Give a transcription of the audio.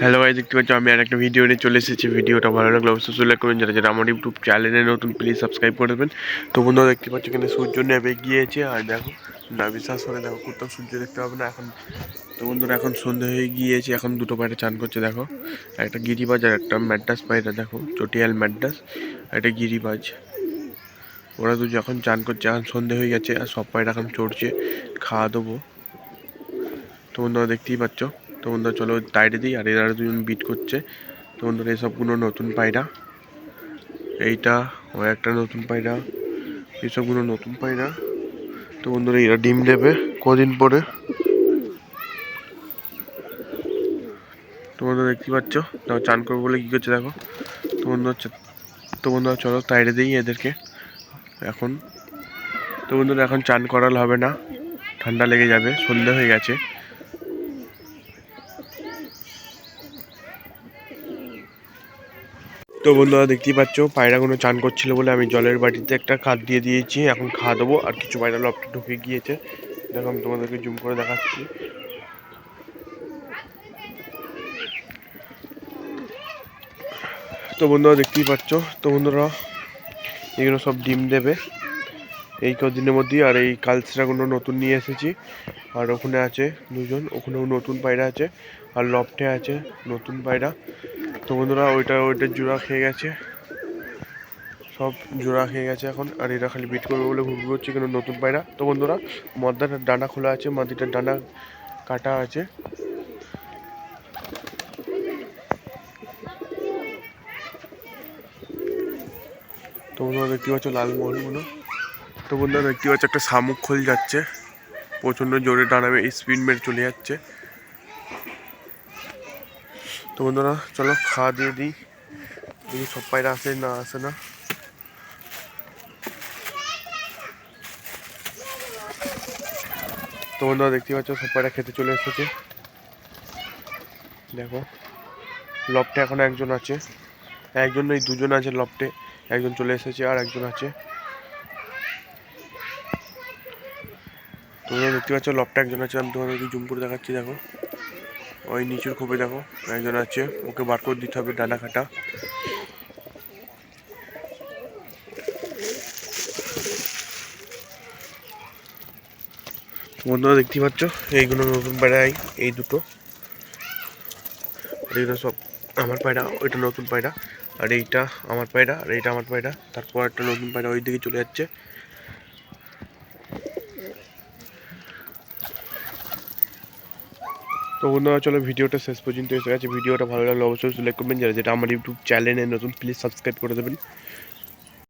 Hello ভাই দেখতে পাচ্ছ, আমি আর একটা ভিডিও নিয়ে চলে এসেছি। ভিডিওটা ভালো লাগলে অবশ্যই সিলেক্ট করবেন যারা যারা আমার ইউটিউব চ্যানেলে নতুন প্লিজ সাবস্ক্রাইব করে দেবেন। তো বন্ধুরা, দেখতে পাচ্ছ, এখানে সূর্য নেমে গিয়েছে। আর দেখো, না, বিশ্বাস করে দেখো, কোথাও সূর্য দেখতে পাবে না। এখন, তো বন্ধুরা, এখন সন্ধে হয়ে গিয়েছে। এখন দুটো পায়রা চান করছে, দেখো। একটা গিরিবাজ আর একটা ম্যাড্রাস পায়রা দেখো। চটিয়াল ম্যাড্রাস একটা গিরিবাজ। ওরা তো যখন চান করছে, এখন সন্ধে হয়ে গেছে। আর সব পায়রা এখন চড়ছে, খাওয়া দেবো। তো বন্ধুরা, দেখতেই পাচ্ছ। তো বন্ধুরা, চলো টাইডে দিই, আর এরা দুজন বিট করছে। তো বন্ধুরা এসবগুলো নতুন পায়রা। এইটা ও একটা নতুন পায়রা। এসবগুলো নতুন পায়রা। তো বন্ধুরা, এরা ডিম দেবে কদিন পরে। তো বন্ধুরা দেখতে পাচ্ছ? তাও চান করব বলে কী করছে দেখো? তো বন্ধুরা, চ- তো বন্ধুরা, চলো তাইড়ে দিই এদেরকে। এখন। তো বন্ধুরা, এখন চান করাল হবে না। ঠান্ডা লেগে যাবে, সন্ধে হয়ে গেছে। তো বন্ধুরা দেখতেই পাচ্ছ পায়রাগুলো চান করছিল বলে আমি জলের বাটিতে একটা খাদ দিয়ে দিয়েছি, এখন খাওয়া দেবো, আর কিছু পায়রা লপটে ঢুকে গিয়েছে। দেখো, আমি তোমাদেরকে জুম করে দেখাচ্ছি। তো বন্ধুরা দেখতেই পাচ্ছ, তো বন্ধুরা এগুলো সব ডিম দেবে। এই কদিনের মধ্যেই, আর এই কালসিরাগুলো নতুন নিয়ে এসেছি। আর ওখানে আছে দুজন, ওখানেও নতুন পায়রা আছে, আর লফটে আছে নতুন পায়রা। তো বন্ধুরা, ওইটা ওইটা জোড়া খেয়ে গেছে। সব জোড়া খেয়ে গেছে এখন, আর এরা খালি বিট করবে বলে ঘুরঘুর হচ্ছে কেন নতুন পায়রা। তো বন্ধুরা মদ্দাটার ডানা খোলা আছে মাদিটার ডানা কাটা আছে। তো বন্ধুরা, দেখতে পাচ্ছ লালমোহনগুলো তো বন্ধুরা, দেখতে পাচ্ছ একটা শামুক খোল যাচ্ছে। প্রচণ্ড জোরে ডানা স্পিড মেরে চলে যাচ্ছে। তো বন্ধুরা, চলো খাওয়া দিয়ে দিই। দেখি সব পায়রা আসে না আসে না। তো বন্ধুরা দেখতে পাচ্ছ সব পায়রা খেতে চলে এসেছে। দেখো, লপটে এখন একজন আছে। একজন এই দুজন আছে লপটে। একজন চলে এসেছে আর একজন আছে। তোমরা দেখতে পাচ্ছ, লপটা একজন আছে। আমি তোমাদেরকে জুম করে দেখাচ্ছি, দেখো। ওই নিচের খোপে দেখো, একজন আছে, ওকে বার করে দিতে হবে ডানা কাটা বন্ধুরা, দেখতেই পাচ্ছ? এইগুলো নতুন পায়রাই, এই দুটো। এগুলো সব আমার পায়রা, ওইটা নতুন পায়রা। আর এইটা আমার পায়রা, আর এইটা আমার পায়রা। তারপর একটা নতুন পায়রা ওই দিকে চলে যাচ্ছে। তো বন্ধুরা, চলো ভিডিওটা শেষ পর্যন্ত এসে গেছে। ভিডিওটা ভালো লাগলে অবশ্যই লাইক করবেন। যারা যেটা আমার ইউটিউব চ্যানেলে নতুন প্লিজ সাবস্ক্রাইব করে দেবেন।